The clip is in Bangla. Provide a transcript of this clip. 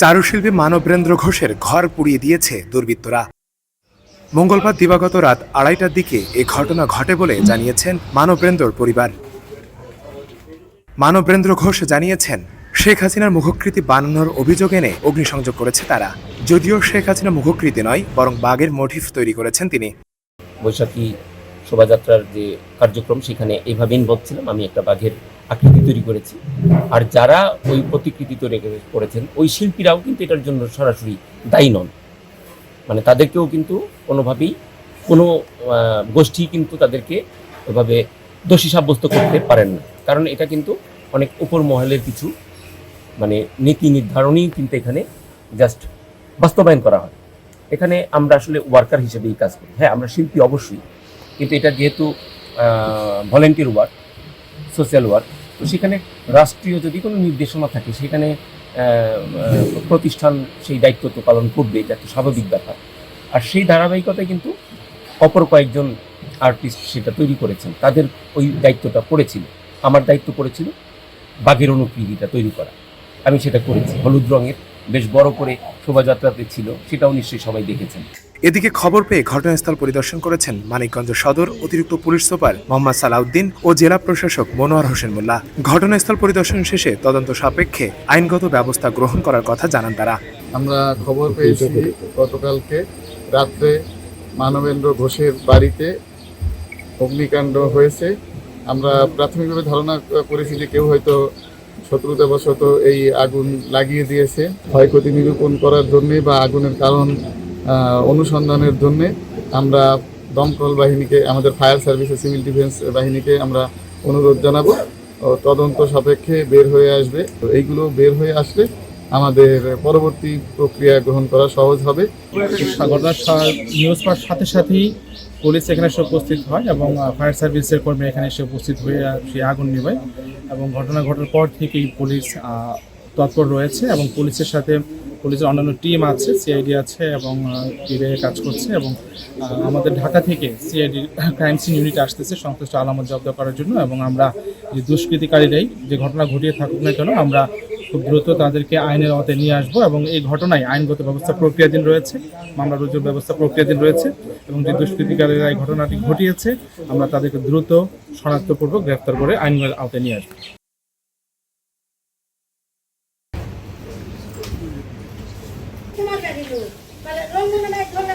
চারুশিল্পী মানবেন্দ্র ঘোষের ঘর পুড়িয়ে দিয়েছে দুর্বৃত্তরা। মঙ্গলবার দিবাগত রাত আড়াইটার দিকে এ ঘটনা ঘটে বলে জানিয়েছেন মানবেন্দ্রর পরিবার। মানবেন্দ্র ঘোষ জানিয়েছেন, শেখ হাসিনার মুখকৃতি বানানোর অভিযোগ এনে অগ্নিসংযোগ করেছে তারা। যদিও শেখ হাসিনা মুখকৃতি নয়, বরং বাঘের মোটিফ তৈরি করেছেন তিনি। বৈশাখী শোভাযাত্রার যে কার্যক্রম, সেখানে এইভাবে ইনভলভ ছিলাম। আমি একটা বাঘের আকৃতি তৈরি করেছি। আর যারা ওই প্রতিকৃতি তৈরি করে- করেছেন ওই শিল্পীরাও কিন্তু এটার জন্য সরাসরি দায়ী নন। মানে তাদেরকেও কিন্তু কোনোভাবেই কোনো গোষ্ঠী কিন্তু তাদেরকে ওইভাবে দোষী সাব্যস্ত করতে পারেন না। কারণ এটা কিন্তু অনেক উপর মহলের কিছু মানে নীতি নির্ধারণই কিন্তু এখানে জাস্ট বাস্তবায়ন করা হয়। এখানে আমরা আসলে ওয়ার্কার হিসেবেই কাজ করি। হ্যাঁ আমরা শিল্পী অবশ্যই। কিন্তু এটা যেহেতু ভলেন্টিয়ার ওয়ার্ক সোশ্যাল ওয়ার্ক তো সেখানে রাষ্ট্রীয় যদি কোনো নির্দেশনা থাকে, সেখানে প্রতিষ্ঠান সেই দায়িত্ব তো পালন করবে, এটা তো স্বাভাবিক ব্যাপার। আর সেই ধারাবাহিকতায় কিন্তু অপর কয়েকজন আর্টিস্ট সেটা তৈরি করেছেন, তাদের ওই দায়িত্বটা পড়েছিল আমার দায়িত্ব পড়েছিল বাঘের অনুকৃতিটা তৈরি করা। আমি সেটা করেছি। হলুদ রঙের, বেশ বড় করে শোভাযাত্রাতে ছিল, সেটাও নিশ্চয়ই সবাই দেখেছেন। এদিকে খবর পেয়ে ঘটনাস্থল পরিদর্শন করেছেন মানিকগঞ্জ সদর অতিরিক্ত পুলিশ সুপার মোহাম্মদ সালাউদ্দিন ও জেলা প্রশাসক মনোয়ার হোসেন মোল্লা। ঘটনাস্থল পরিদর্শন শেষে তদন্ত সাপেক্ষে আইনগত ব্যবস্থা গ্রহণ করার কথা জানান তারা। আমরা খবর পেয়েছি গতকালকে রাত্রে মানবেন্দ্র ঘোষের বাড়িতে অগ্নিকাণ্ড হয়েছে। আমরা প্রাথমিকভাবে ধারণা করেছি যে কেউ হয়তো শত্রুতাবশত এই আগুন লাগিয়ে দিয়েছে। ক্ষয়ক্ষতি নিরূপণ করার জন্যে বা আগুনের কারণ অনুসন্ধানের জন্য আমরা দমকল বাহিনীকে, আমাদের ফায়ার সার্ভিসে সিভিল ডিফেন্স বাহিনীকে আমরা অনুরোধ জানাব। তদন্ত সাপেক্ষে বের হয়ে আসবে। তো এইগুলো বের হয়ে আসলে আমাদের পরবর্তী প্রক্রিয়া গ্রহণ করা সহজ হবে। ঘটনার নিউজ পাওয়ার সাথে সাথেই পুলিশ এখানে এসে উপস্থিত হয় এবং ফায়ার সার্ভিসের কর্মী এখানে এসে উপস্থিত হয়ে সেই আগুন নিভায়। এবং ঘটনা ঘটার পর থেকেই পুলিশ তৎপর রয়েছে এবং পুলিশের সাথে পুলিশের অন্যান্য টিম আছে সিআইডি আছে এবং টিমে কাজ করছে এবং আমাদের ঢাকা থেকে সিআইডি ক্রাইম সিন ইউনিট আসতেছে সংশ্লিষ্ট আলামত জব্দ করার জন্য এবং আমরা যে দুষ্কৃতিকারীরাই যে ঘটনা ঘটিয়ে থাকুক না কেন আমরা খুব দ্রুত তাদেরকে আইনের আওতায় নিয়ে আসব এবং এই ঘটনায় আইনগত ব্যবস্থা প্রক্রিয়াধীন রয়েছে, মামলা রুজুর ব্যবস্থা প্রক্রিয়াধীন রয়েছে এবং যে দুষ্কৃতিকারীরা এই ঘটনাটি ঘটিয়েছে, আমরা তাদেরকে দ্রুত শনাক্তপূর্বক গ্রেফতার করে আইনের আওতায় নিয়ে আসব। রঙ মনে নাই ধরলে